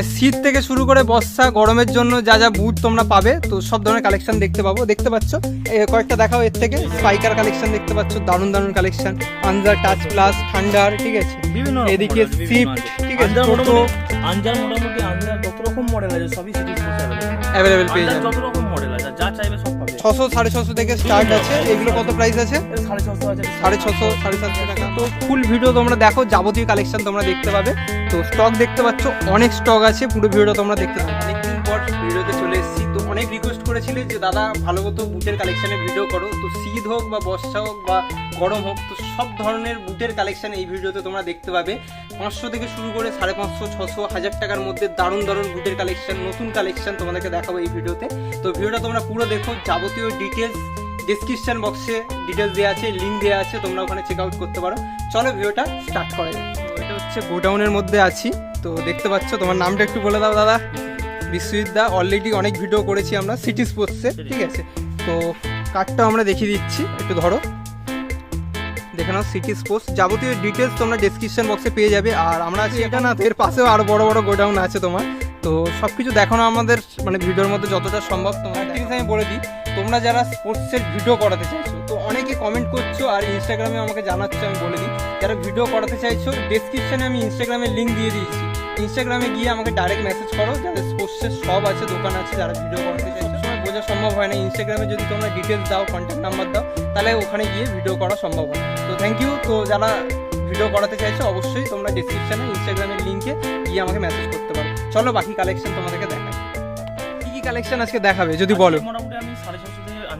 মানে শীত থেকে শুরু করে বর্ষা গরমের জন্য যা যা বুট তোমরা পাবে তো সব ধরনের কালেকশন দেখতে পাবো। দেখতে পাচ্ছ? কয়েকটা দেখাও এর থেকে। স্পাইকার কালেকশন দেখতে পাচ্ছ দারুণ দারুণ কালেকশন আনজার টাচ প্লাস ঠান্ডার ঠিক আছে? বিভিন্ন এদিকে আছে। ঠিক আছে আনজার মোটামুটি আনজার মোটামুটি আনজার যত রকম মডেল আছে সবই সিটি অ্যাভেলেবেল পেয়ে যাবেন। যত রকম মডেল আছে যা চাইবে সব পাবে। ছশো সাড়ে ছশো থেকে স্টার্ট আছে। এগুলো কত প্রাইস আছে? এর সাড়ে ছশো আছে। সাড়ে ছশো সাড়ে সাতশো টাকা। তো ফুল ভিডিও তোমরা দেখো যাবতীয় কালেকশন তোমরা দেখতে পাবে। তো স্টক দেখতে পাচ্ছ অনেক স্টক আছে। পুরো ভিডিও তোমরা দেখতে পাবে। অনেকদিন পর ভিডিওতে চলে এসেছি। তো অনেক রিকোয়েস্ট করেছিলে যে, দাদা, ভালো মতো বুটের কালেকশানে ভিডিও করো। তো শীত হোক বা বর্ষা হোক বা গরম হোক, তো সব ধরনের বুটের কালেকশন এই ভিডিওতে তোমরা দেখতে পাবে। পাঁচশো থেকে শুরু করে সাড়ে পাঁচশো, ছশো, হাজার টাকার মধ্যে দারুণ দারুণ বুটের কালেকশন নতুন কালেকশন তোমাদেরকে দেখাবো এই ভিডিওতে তো ভিডিওটা তোমরা পুরো দেখো, যাবতীয় ডিটেলস ডিসক্রিপশন বক্সে ডিটেলস দেওয়া আছে লিঙ্ক দেওয়া আছে, তোমরা ওখানে চেক আউট করতে পারো। চলো ভিডিওটা স্টার্ট করা এটা হচ্ছে গোডাউনের মধ্যে আছি। তো দেখতে পাচ্ছ, তোমার নামটা একটু বলে দাও, দাদা। বিশ্বজিৎ দা অলরেডি অনেক ভিডিও করেছি আমরা সিটি স্পোর্টসে ঠিক আছে? তো কার্ডটাও আমরা দেখিয়ে দিচ্ছি, একটু ধরো। দেখে নাও সিটি স্পোর্টস যাবতীয় ডিটেলস তোমরা ডেসক্রিপশন বক্সে পেয়ে যাবে। আর আমরা আছি এটা না এর পাশেও আরও বড় বড় গোডাউন আছে তোমার। তো সব কিছু দেখানো আমাদের মানে ভিডিওর মধ্যে যতটা সম্ভব তোমার। জিনিস আমি বলে দিই, তোমরা যারা স্পোর্টসের ভিডিও করাতে চাইছো, তো অনেকে কমেন্ট করছ আর ইনস্টাগ্রামে আমাকে জানাচ্ছো, আমি বলে দিই। যারা ভিডিও করাতে চাইছো ডেসক্রিপশনে আমি ইনস্টাগ্রামের লিঙ্ক দিয়ে দিয়েছি। ইনস্টাগ্রামে গিয়ে আমাকে ডাইরেক্ট মেসেজ করো, যাদের স্পোর্টসের সব আছে, দোকান আছে, যারা ভিডিও করাতে চাইছো। বোঝা সম্ভব হয় না ইনস্টাগ্রামে যদি তোমরা ডিটেলস দাও কন্ট্যাক্ট নাম্বার দাও, তাহলে ওখানে গিয়ে ভিডিও করা সম্ভব হয় তো থ্যাংক ইউ তো যারা ভিডিও করাতে চাইছো, অবশ্যই তোমরা ডিসক্রিপশনে ইনস্টাগ্রামের লিঙ্কে গিয়ে আমাকে মেসেজ করতে পারো। চলো বাকি কালেকশন তোমাদেরকে দেখাই। কি কি কালেকশন আজকে দেখাবে, যদি বলো?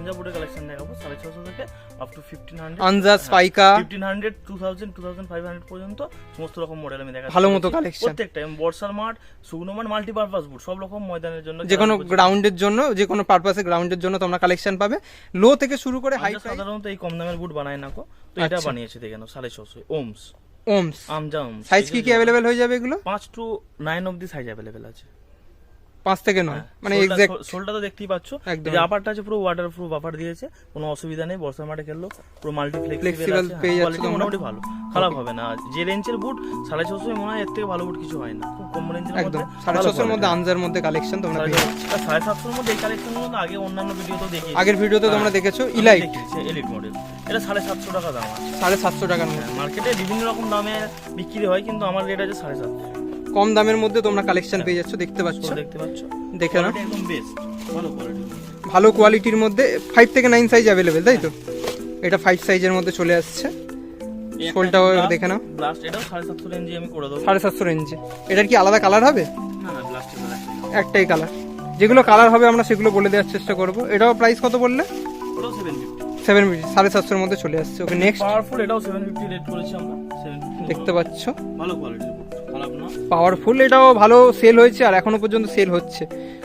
আনজা বোর্ডের কালেকশন দেখাবো সাড়ে ছশো থেকে up to fifteen hundred Anza Spica fifteen hundred two thousand two thousand five hundred পর্যন্ত সমস্ত রকম মডেল আমি দেখাচ্ছি। ভালো মতো collection। প্রত্যেকটা বর্ষার মাঠ শুকনো মাঠ মাল্টিপারপাস বুট সব রকম ময়দানের জন্য যে কোনো গ্রাউন্ডের জন্য যে কোনো পারপাসে গ্রাউন্ডের জন্য তোমরা কালেকশন পাবে। লো থেকে শুরু করে হাই সাধারণত এই কম দামের বুট বানাই না কো তো এটা আচ্ছা। বানিয়েছে দেখে নাও সাড়ে ছশো ওমস ওমস আমজা ওমস সাইজ কি কি অ্যাভেলেবেল হয়ে যাবে এগুলো? পাঁচ টু নাইন অব্দি সাইজ অ্যাভেলেবেল আছে। পাঁচ থেকে নয়। মানে সোলটা তো দেখতেই পাচ্ছ। একদম। আপারটা আছে পুরো ওয়াটার প্রুফ আপার দিয়েছে কোনো অসুবিধা নেই বর্ষার মাঠে খেললো পুরো মাল্টি পেয়ে যাচ্ছ কোয়ালিটি মোটামুটি ভালো। খারাপ হবে না। যে রেঞ্জের বুট সাড়ে ছশো মনে হয় এর থেকে ভালো বুট কিছু হয় না। খুব কম রেঞ্জের মধ্যে একদম। সাড়ে ছশোর মধ্যে। আনজার মধ্যে কালেকশন তোমরা সাড়ে সাতশোর মধ্যে এই কালেকশন মধ্যে আগে অন্যান্য ভিডিও তো দেখি আগের ভিডিওতে তোমরা দেখেছ ইলাইট এলিট মডেল এটা সাড়ে সাতশো টাকা দাম আছে। সাড়ে সাতশো টাকার মধ্যে। মার্কেটে বিভিন্ন রকম দামে বিক্রি হয় কিন্তু আমার রেট আছে সাড়ে সাতশো। কম দামের মধ্যে তোমরা কালেকশন পেয়ে যাচ্ছ দেখতে পাচ্ছ। দেখতে পাচ্ছ। দেখে নাও। একদম বেস্ট ভালো কোয়ালিটি ভালো কোয়ালিটির মধ্যে ফাইভ থেকে নাইন সাইজ অ্যাভেলেবেল তাই তো? এটা ফাইভ সাইজের মধ্যে চলে আসছে। শোলটাও দেখে নাও। ব্লাস্ট এটাও সাড়ে সাতশো রেঞ্জে আমি করে দেবো। সাড়ে সাতশো রেঞ্জে এটার কি আলাদা কালার হবে? না না একটাই কালার যেগুলো কালার হবে আমরা সেগুলো বলে দেওয়ার চেষ্টা করব। এটাও প্রাইস কত বললে? সেভেন ফিফটি সাড়ে সাতশোর মধ্যে চলে আসছে। ওকে নেক্সট পাওয়ারফুল এটাও সেভেন ফিফটি রেট করেছি আমরা। দেখতে পাচ্ছ। ভালো না পাওয়ারফুল এটাও ভালো সেল হয়েছে আর এখনও পর্যন্ত সেল হচ্ছে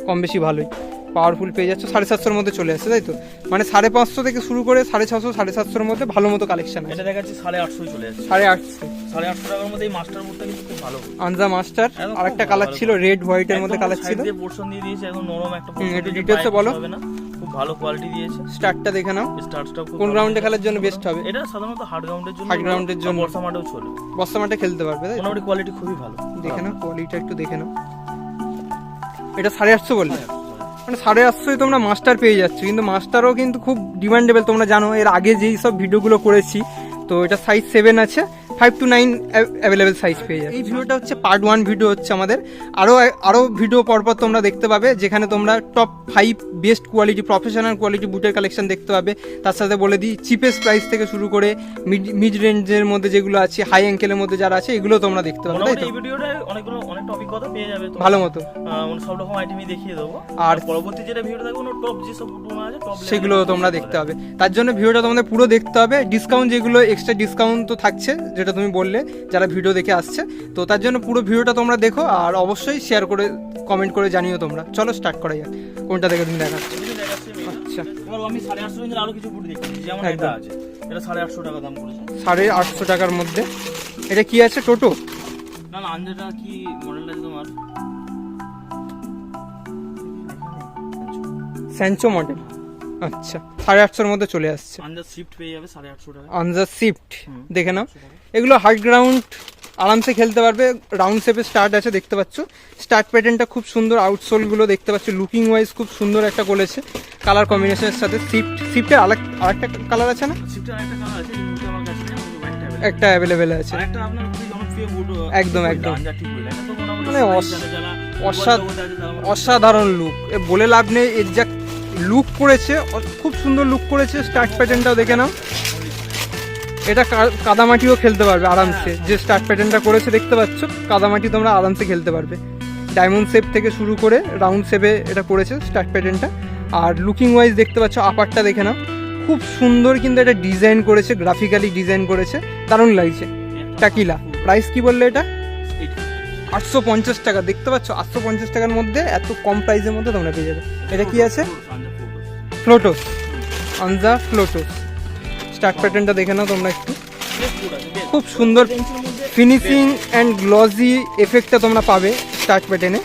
কম বেশি ভালোই। পাওয়ারফুল পেয়ে যাচ্ছে সাড়ে সাতশোর মধ্যে চলে আসছে তাই তো? মানে সাড়ে পাঁচশো থেকে শুরু করে সাড়ে ছশো সাড়ে সাতশোর মধ্যে ভালো মতো কালেকশন আছে। এটা দেখাচ্ছি সাড়ে আটশোই চলে যাচ্ছে সাড়ে আটশো। সাড়ে আটশো টাকার মধ্যে এই মাস্টার বুটটা কিন্তু খুব ভালো। আনজা মাস্টার আর একটা কালার ছিল রেড হোয়াইটের মধ্যে কালার ছিল। পোর্শন দিয়ে দিয়েছে একদম নরম একটা একটু এ বলো। ভালো কোয়ালিটি দিয়েছে। স্টার্টটা দেখে নাও। স্টার্টটাও খুব কোন গ্রাউন্ডে খেলার জন্য বেস্ট হবে? এটা সাধারণত হার্ড গ্রাউন্ডের জন্য ground এর জন্য। বর্ষা মাঠেও চলবে। বস্তা মাঠে খেলতে পারবে তাই? মোটামুটি কোয়ালিটি খুবই ভালো। দেখে নাও কোয়ালিটিটা একটু দেখে নাও। এটা সাড়ে আটশো বললে? মানে সাড়ে আটশোয় তোমরা মাস্টার পেয়ে যাচ্ছ কিন্তু মাস্টারও কিন্তু খুব ডিমান্ডেবল তোমরা জানো। এর আগে যেই সব ভিডিওগুলো করেছি তো এটা সাইজ সেভেন আছে। Five two nine available size পেয়ে যাবে এই ভিডিওটা হচ্ছে পার্ট ওয়ান ভিডিও হচ্ছে আমাদের। আরও আরও ভিডিও পরপর তোমরা দেখতে পাবে যেখানে তোমরা top five best quality professional quality বুটের কালেকশন দেখতে পাবে। তার সাথে বলে দিই চিপেস্ট প্রাইস থেকে শুরু করে মিড মিড রেঞ্জের মধ্যে যেগুলো আছে হাই অ্যাঙ্কেলের মধ্যে যারা আছে এগুলো তোমরা দেখতে পাবে তাই তো? এই অনেকগুলো পেয়ে যাবে ভালো মতো। মানে সব রকম আইটেমই দেখিয়ে দেবো। আর- আর পরবর্তী যেটা ভিডিও থাকবে ওগুলো টপ যেসব বুটগুলো আছে টপ সেগুলো তোমরা দেখতে হবে তার জন্য ভিডিওটা তোমাদের পুরো দেখতে হবে। ডিসকাউন্ট যেগুলো এক্সট্রা ডিসকাউন্ট তো থাকছে যেটা তুমি বললে যারা ভিডিও দেখে আসছে তো তার জন্য পুরো ভিডিওটা তোমরা দেখো আর অবশ্যই শেয়ার করে কমেন্ট করে জানিও তোমরা। চলো স্টার্ট করা যাক। কোনটা দেখে তুমি দেখাচ্ছ? আচ্ছা। আমি সাড়ে আটশো রেঞ্জের আরও কিছু বুট দেখছি যেমন এটা আছে। এটা সাড়ে আটশো টাকা দাম সাড়ে আটশো টাকার মধ্যে। এটা কি আছে টোটো না না আনজেটা কি মডেলটা তোমার? স্যাঞ্চো মডেল আচ্ছা সাড়ে আটশোর মধ্যে চলে আসছে। আনজার শিফট পেয়ে যাবে সাড়ে আটশো টাকা। আনজার শিফট দেখে নাও। এগুলো হার্ড গ্রাউন্ড আরামসে খেলতে পারবে। রাউন্ড শেপে স্টার্ট আছে দেখতে পাচ্ছ। স্টার্ট প্যাটার্নটা খুব সুন্দর আউটসোলগুলো দেখতে পাচ্ছ। লুকিং ওয়াইজ খুব সুন্দর একটা করেছে কালার কম্বিনেশনের সাথে সিফট সিফটের আরেক আরেকটা কালার আছে না? সিফটের আরেকটা কালার আছে একটা অ্যাভেলেবেল আছে। একদম, একদম। মানে অসাধারণ লুক বলে লাভ নেই যা লুক করেছে খুব সুন্দর লুক করেছে স্টার্ট প্যাটার্নটাও দেখে নাও। এটা কাদামাটিও খেলতে পারবে আরামসে। যে স্টার্ট প্যাটার্নটা করেছে, দেখতে পাচ্ছ? কাদামাটি তোমরা আরামসে খেলতে পারবে। ডায়মন্ড শেপ থেকে শুরু করে রাউন্ড শেপে এটা করেছে স্টার্ট প্যাটার্নটা আর লুকিং ওয়াইজ দেখতে পাচ্ছ আপারটা দেখে নাও। খুব সুন্দর কিন্তু এটা ডিজাইন করেছে গ্রাফিক্যালি ডিজাইন করেছে। দারুণ লাগছে। টাকিলা প্রাইস কি বললে এটা? আটশো পঞ্চাশ টাকা। দেখতে পাচ্ছ, আটশো পঞ্চাশ টাকার মধ্যে এত কম প্রাইসের মধ্যে তোমরা পেয়ে যাবে। এটা কি আছে। ফ্লোটোস আনজা ফ্লোটোস স্টার্ট প্যাটার্নটা দেখে নাও তোমরা একটু। খুব সুন্দর ফিনিশিং অ্যান্ড গ্লজি এফেক্টটা তোমরা পাবে স্টার্ট প্যাটার্নে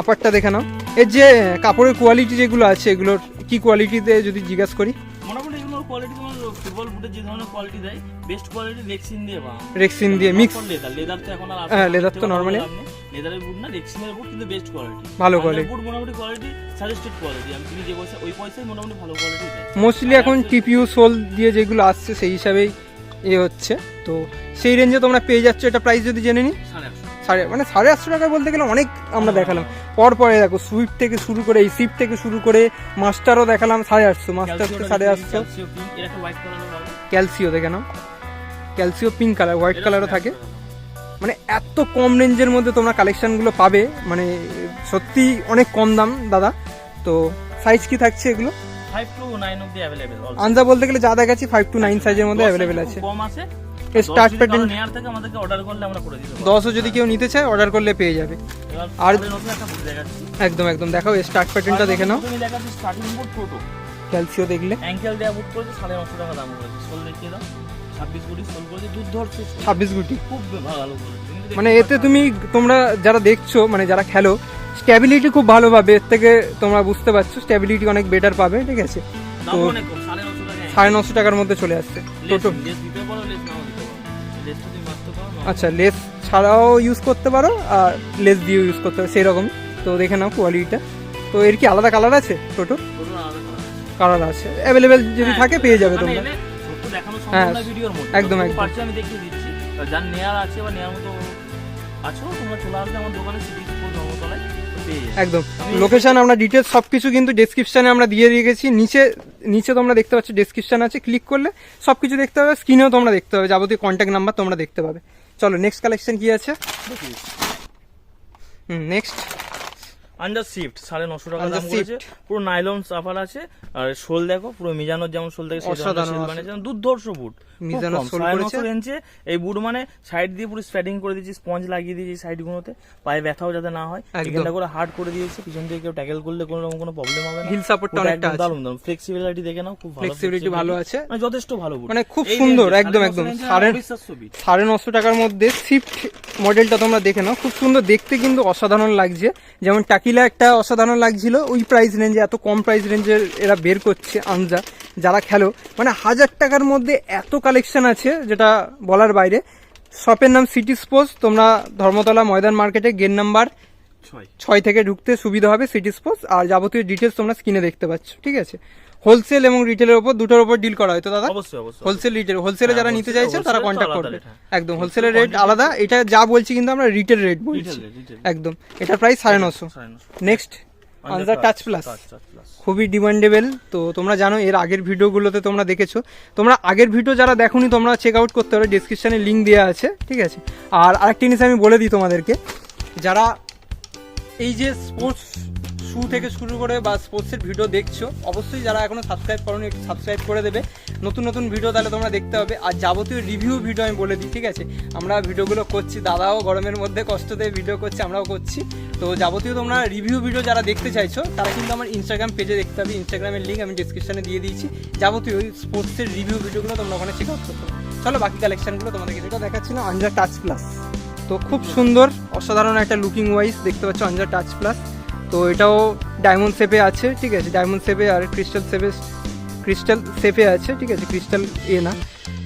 আপারটা দেখে নাও। এর যে কাপড়ের কোয়ালিটি যেগুলো আছে, এগুলোর কি কোয়ালিটিতে যদি জিজ্ঞাসা করি? মোটামুটি কোয়ালিটি ফুটবল বুটের যে ধরনের কোয়ালিটি দেয় বেস্ট কোয়ালিটি রেক্সিন দিয়ে বা রেক্সিন দিয়ে মিক্স লেদার লেদার তো এখন আর হ্যাঁ, leather তো normally- লেদারের বুট না রেক্সিনের বুট কিন্তু বেস্ট কোয়ালিটি ভালো quality। বুট মোটামুটি কোয়ালিটি সাজেস্টেড কোয়ালিটি আমি তুমি যে পয়সা ওই পয়সায় মোটামুটি ভালো কোয়ালিটি দেয়। মোস্টলি এখন টিপিউ সোল দিয়ে যেগুলো আসছে সেই হিসাবেই এ হচ্ছে। তো সেই রেঞ্জে তোমরা পেয়ে যাচ্ছ এটা প্রাইস যদি জেনে নিই সাড়ে আটশো। সাড়ে মানে সাড়ে আটশো টাকা বলতে গেলে অনেক আমরা দেখালাম। পরপরে দেখো সুইফট থেকে শুরু করে এই সিফট থেকে শুরু করে মাস্টারও দেখালাম সাড়ে আটশো মাস্টার তো সাড়ে আটশো। ক্যালসিও দেখে নাও। ক্যালসিও পিঙ্ক কালার হোয়াইট কালারও থাকে। মানে এত কম রেঞ্জের মধ্যে তোমরা কালেকশনগুলো পাবে মানে সত্যি অনেক কম দাম দাদা। তো সাইজ কি থাকছে এগুলো? আনজা বলতে গেলে যা দেখাচ্ছি ফাইভ টু নাইন সাইজের মধ্যে অ্যাভেলেবেল আছে। কম আছে। স্টার্ট প্যাটার্ন নেয়ার থেকে আমাদেরকে অর্ডার করলে আমরা করে দিতে দশও যদি কেউ নিতে চায় অর্ডার করলে পেয়ে যাবে। আর- একদম একদম। দেখাও এই স্টার্ট প্যাটার্নটা দেখে নাও। স্টার্টিং বুট ছোট ক্যালসিও দেখলে। অ্যাঙ্কেল দেওয়া বুট করেছে সাড়ে নশো টাকা দাম করেছে। সোল দেখিয়ে দাও ছাব্বিশ কোটি সোল করেছে দুধ ধরছে। ছাব্বিশ গুটি। খুব ভালো মানে এতে তুমি তোমরা যারা দেখছ মানে যারা খেলো স্ট্যাবিলিটি খুব ভালো পাবে। এর থেকে তোমরা বুঝতে পারছ স্ট্যাবিলিটি অনেক বেটার পাবে ঠিক আছে? তো সাড়ে নশো টাকা। সাড়ে নশো টাকার মধ্যে চলে আসছে। টোটো আচ্ছা লেস ছাড়াও ইউজ করতে পারো আর লেস দিয়েও ইউজ করতে পারো সেই রকম তো দেখে নাও কোয়ালিটিটা তো এর কি আলাদা কালার আছে টোটো? কালার আছে। অ্যাভেলেবেল যদি থাকে পেয়ে যাবে মানে তোমরা। হ্যাঁ, একদম, একদম। আমি দেখিয়ে দিচ্ছি। যার নেয়ার আছে বা নেয়ার মতো আছো তোমরা চলে আসবে আমার দোকানে সিটি ধর্মতলায় তো পেয়ে যাবে। একদম। লোকেশন আমরা ডিটেলস সব কিছু কিন্তু ডেসক্রিপশনে আমরা দিয়ে রেখেছি। নিচে নিচে তোমরা দেখতে পাচ্ছ ডেসক্রিপশন আছে ক্লিক করলে সব কিছু দেখতে পাবে স্ক্রিনেও তোমরা দেখতে পাবে যাবতীয় কন্ট্যাক্ট নাম্বার তোমরা দেখতে পাবে। চলো নেক্সট কালেকশন কি আছে? হুম নেক্সট আন্ডার শিফট সাড়ে নশো টাকা দাম করেছে। পুরো নাইলন সাফার আছে আর শোল দেখো পুরো মিজানোর যেমন শোল দেখে বানিয়েছে। দুর্ধর্ষ বুট রেঞ্জে এই বুট মানে সাইড দিয়ে পুরো স্প্যাডিং করে দিয়েছি স্পঞ্জ লাগিয়ে দিয়েছি সাইড গুলোতে পায়ে ব্যথাও যাতে না হয়। এখানটা করে হার্ড করে দিয়েছে পিছন কেউ ট্যাকেল করলে কোনো রকম কোনো প্রবলেম হবে না। হিল সাপোর্টটা অনেকটা আছে। দারুণ দারুণ। ফ্লেক্সিবিলিটি দেখে নাও খুব ভালো ফ্লেক্সিবিলিটি ভালো আছে। মানে যথেষ্ট ভালো বুট মানে খুব সুন্দর, একদম, একদম। সাড়ে- সাড়ে নশো টাকার মধ্যে সিফট মডেলটা তোমরা দেখে নাও। খুব সুন্দর দেখতে কিন্তু অসাধারণ লাগছে। যেমন টাকিলা একটা অসাধারণ লাগছিল। ওই প্রাইস রেঞ্জে এত কম প্রাইস রেঞ্জের এরা বের করছে আনজা যারা খেলো। মানে হাজার টাকার মধ্যে এত কালেকশন আছে যেটা বলার বাইরে। শপের নাম সিটি স্পোর্টস তোমরা ধর্মতলা ময়দান মার্কেটে গেট নাম্বার ছয়। ছয় থেকে ঢুকতে সুবিধা হবে সিটি স্পোর্টস আর যাবতীয় ডিটেলস তোমরা স্ক্রিনে দেখতে পাচ্ছ ঠিক আছে? হোলসেল এবং রিটেলের ওপর দুটোর ওপর ডিল করা হয়। তো দাদা? অবশ্যই অবশ্যই। হোলসেল রিটেল হোলসেলে হ্যাঁ, যারা নিতে wholesale- চাইছে তারা কন্ট্যাক্ট করবে হ্যাঁ। একদম হোলসেলের রেট আলাদা। এটা যা বলছি কিন্তু আমরা রিটেল রেট বলছি। একদম। এটা প্রাইস সাড়ে নশো। নেক্সট আনজার টাচ প্লাস। খুবই ডিমান্ডেবল তো তোমরা জানো এর আগের ভিডিওগুলোতে তোমরা দেখেছ। তোমরা আগের ভিডিও যারা দেখোনি তোমরা চেক আউট করতে পারো। ডিসক্রিপশনে লিঙ্ক দেওয়া আছে ঠিক আছে? আর আরেকটা জিনিস আমি বলে দিই তোমাদেরকে। যারা এই যে স্পোর্টস শু থেকে শুরু করে বা স্পোর্টসের ভিডিও দেখছ অবশ্যই যারা এখনও সাবস্ক্রাইব করোনি একটু সাবস্ক্রাইব করে দেবে। নতুন নতুন ভিডিও তাহলে তোমরা দেখতে হবে আর যাবতীয় রিভিউ ভিডিও আমি বলে দিই ঠিক আছে? আমরা ভিডিওগুলো করছি দাদাও গরমের মধ্যে কষ্ট দিয়ে ভিডিও করছে আমরাও করছি। তো যাবতীয় তোমরা রিভিউ ভিডিও যারা দেখতে চাইছো তারা কিন্তু আমার ইনস্টাগ্রাম পেজে দেখতে হবে ইনস্টাগ্রামের লিঙ্ক আমি ডিসক্রিপশনে দিয়ে দিয়েছি। যাবতীয় ওই স্পোর্টসের রিভিউ ভিডিওগুলো তোমরা ওখানে চেক আউট করতে চলো বাকি কালেকশনগুলো তোমাদেরকে যেটা দেখাচ্ছি না আনজা টাচ প্লাস তো খুব সুন্দর অসাধারণ একটা লুকিং ওয়াইজ দেখতে পাচ্ছ আনজা টাচ প্লাস তো এটাও ডায়মন্ড শেপে আছে ঠিক আছে? ডায়মন্ড শেপে আর ক্রিস্টাল শেপে ক্রিস্টাল শেপে আছে ঠিক আছে? ক্রিস্টাল এ না।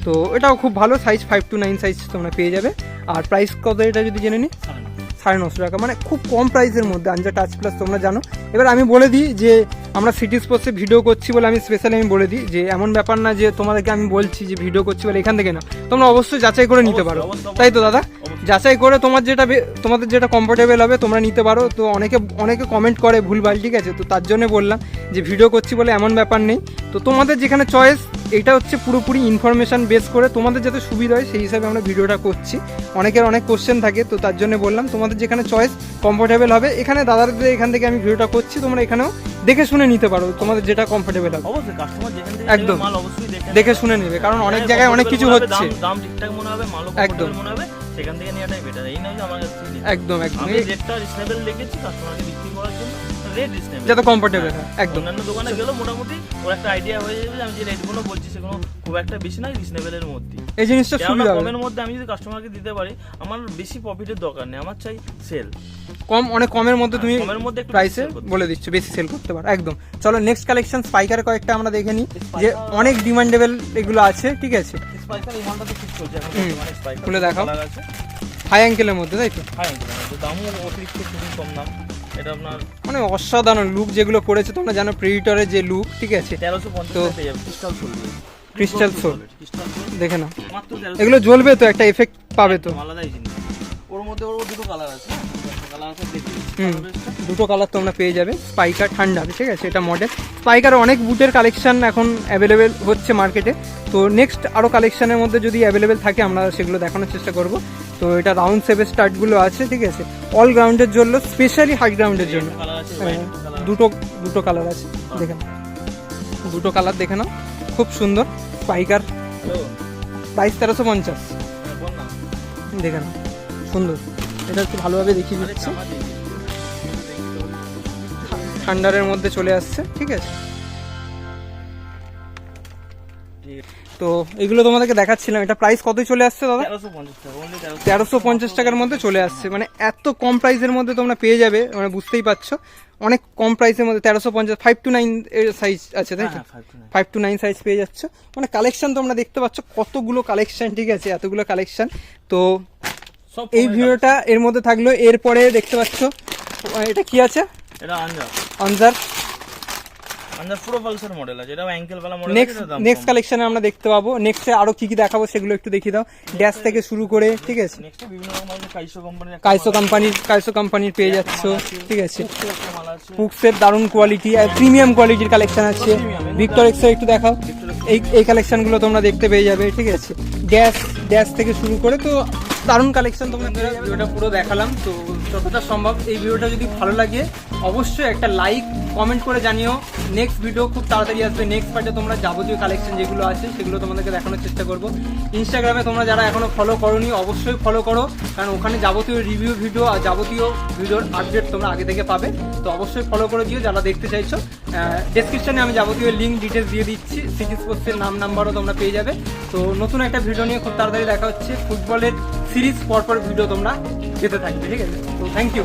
তো এটাও খুব ভালো size five two nine size তোমরা পেয়ে যাবে। আর প্রাইস কত এটা যদি জেনে নিই সাড়ে নশো। সাড়ে নশো টাকা। মানে খুব কম প্রাইসের মধ্যে আনজা টাচ প্লাস তোমরা জানো। এবার আমি বলে দিই যে আমরা সিটি স্পোর্টসে ভিডিও করছি বলে আমি স্পেশালি আমি বলে দিই যে এমন ব্যাপার না যে তোমাদেরকে আমি বলছি যে ভিডিও করছি বলে এখান থেকে না। তোমরা অবশ্যই যাচাই করে নিতে পারো। তাই তো দাদা? যাচাই করে তোমার যেটা তোমাদের যেটা কমফোর্টেবল হবে তোমরা নিতে পারো। তো অনেকে অনেকে কমেন্ট করে ভুলভাল ঠিক আছে? তো তার জন্য বললাম যে ভিডিও করছি বলে এমন ব্যাপার নেই। তো তোমাদের যেখানে চয়েস এটা হচ্ছে পুরোপুরি ইনফরমেশন বেস করে তোমাদের যাতে সুবিধা হয় সেই হিসাবে আমরা ভিডিওটা করছি। অনেকের অনেক কোশ্চেন থাকে তো তার জন্য বললাম তোমাদের যেখানে চয়েস কমফোর্টেবল হবে। এখানে দাদাদের এখান থেকে আমি ভিডিওটা করছি তোমরা এখানেও দেখে শুনে নিতে পারো তোমাদের যেটা কমফোর্টেবল হবে। অবশ্যই কাস্টমার যেখান থেকে একদম। মাল অবশ্যই দেখে দেখে শুনে নেবে কারণ অনেক হ্যাঁ, জায়গায় অনেক কিছু হচ্ছে। দাম দাম ঠিকঠাক মনে হবে মাল একদম। মনে হবে সেখান থেকে নেওয়াটাই বেটার এই নয় যে আমার কাছে একদম একদম। আমি রেটটা রিজনেবল রেখেছি কাস্টমারকে বিক্রি করার জন্য। রেট যাতে কমফোর্টেবল হয়। একদম। অন্যান্য দোকানে গেলেও মোটামুটি ওর একটা আইডিয়া হয়ে যাবে আমি যে রেটগুলো বলছি সেগুলো খুব একটা বেশি নয় রিজনেবলের মধ্যে। এই জিনিসটা সুবিধা কমের মধ্যে আমি যদি কাস্টমারকে দিতে পারি আমার বেশি প্রফিটের দরকার নেই আমার চাই সেল কম অনেক কমের মধ্যে তুমি কমের মধ্যে একটু প্রাইসে বলে দিচ্ছ বেশি সেল করতে পারো একদম। চলো নেক্সট কালেকশন স্পাইকার কয়েকটা আমরা দেখে নিই যে অনেক ডিমান্ডেবল এগুলো আছে ঠিক আছে? স্পাইকার এই মালটা তো খুব চলছে এখন হুম। মানে স্পাইকার খুলে দেখাও। হাই অ্যাঙ্কেলের মধ্যে তাই তো? হ্যাঁ তো দামও অতিরিক্ত খুবই কম দাম। এটা আপনার মানে অসাধারণ লুক যেগুলো করেছে তোমরা জানো প্রিডিটরের যে লুক ঠিক আছে? তেরোশো পঞ্চাশ তো- পেয়ে যাবে। ক্রিস্টাল সোল ক্রিস্টাল সোল দেখে নাও। এগুলো জ্বলবে তো একটা এফেক্ট পাবে তো। আলাদাই জিনিস। ওর মধ্যে ওর দুটো কালার আছে। দেখি। দুটো কালার তোমরা পেয়ে যাবে। স্পাইকার ঠান্ডা ঠিক আছে? এটা মডেল স্পাইকার অনেক বুটের কালেকশন এখন অ্যাভেলেবেল হচ্ছে মার্কেটে তো নেক্সট আরও কালেকশনের মধ্যে যদি অ্যাভেলেবেল থাকে আমরা সেগুলো দেখানোর চেষ্টা করব। তো এটা রাউন্ড শেপের স্টার্টগুলো আছে ঠিক আছে? অল গ্রাউন্ডের জন্য স্পেশালি হাই গ্রাউন্ডের জন্য। হ্যাঁ, দুটো দুটো কালার আছে। দেখে নাও। দুটো কালার দেখে নাও। খুব সুন্দর। স্পাইকার প্রাইস তেরোশো পঞ্চাশ। হ্যাঁ, না। দেখে নাও। সুন্দর। এটা একটু ভালোভাবে দেখিয়ে দিচ্ছি। ঠান্ডারের মধ্যে চলে আসছে ঠিক আছে? তো এগুলো তোমাদেরকে দেখাচ্ছিলাম। এটা প্রাইস কতই চলে আসছে দাদা? তেরোশো পঞ্চাশ টাকার মধ্যে চলে আসছে। মানে এত কম প্রাইসের মধ্যে তোমরা পেয়ে যাবে মানে বুঝতেই পারছ। অনেক কম প্রাইসের মধ্যে তেরোশো পঞ্চাশ ফাইভ টু নাইন এর সাইজ আছে তাই তো। ফাইভ টু নাইন সাইজ পেয়ে যাচ্ছ। মানে কালেকশন তোমরা দেখতে পাচ্ছ কতগুলো কালেকশন ঠিক আছে? এতগুলো কালেকশন তো এই ভিডিওটা এর মধ্যে থাকল এরপরে দেখতে পাচ্ছ এটা কি আছে। এটা আঞ্জার আঞ্জার পুরো পালসার মডেল আছে এটা অ্যাঙ্কেল वाला মডেল নেক্সট নেক্সট কালেকশনে আমরা দেখতে পাবো। নেক্সটে আরও কি কি দেখাবো সেগুলো একটু দেখিয়ে দাও। ড্যাশ থেকে শুরু করে ঠিক আছে? নেক্সট বিভিন্ন রকম কাইসো কোম্পানির কাইসো কোম্পানির কাইসো কোম্পানির পেয়ে যাচ্ছ ঠিক আছে? মাল দারুণ কোয়ালিটি আর প্রিমিয়াম কোয়ালিটির কালেকশন আছে। ভিক্টর এক্সের একটু দেখাও। এই এই কালেকশনগুলো তোমরা দেখতে পেয়ে যাবে ঠিক আছে? ড্যাশ ড্যাশ থেকে শুরু করে তো দারুণ কালেকশন তোমরা ভিডিওটা পুরো দেখালাম, তো যতটা সম্ভব এই ভিডিওটা যদি ভালো লাগে, অবশ্যই একটা লাইক কমেন্ট করে জানিও। নেক্সট ভিডিও খুব তাড়াতাড়ি আসবে। নেক্সট পার্টে তোমরা যাবতীয় কালেকশন যেগুলো আছে, সেগুলো তোমাদেরকে দেখানোর চেষ্টা করব। ইনস্টাগ্রামে তোমরা যারা এখনও ফলো করোনি, অবশ্যই ফলো করো। কারণ ওখানে যাবতীয় রিভিউ ভিডিও আর যাবতীয় ভিডিওর আপডেট তোমরা আগে থেকে পাবে। তো অবশ্যই ফলো করে দিও যারা দেখতে চাইছো। ডেসক্রিপশনে আমি যাবতীয় লিঙ্ক ডিটেলস দিয়ে দিচ্ছি। সিটি স্পোর্টসের নাম নাম্বারও তোমরা পেয়ে যাবে। তো নতুন একটা ভিডিও নিয়ে খুব তাড়াতাড়ি দেখা হচ্ছে ফুটবলের সিরিজ পরপর ভিডিও তোমরা পেতে থাকবে ঠিক আছে? তো থ্যাংক ইউ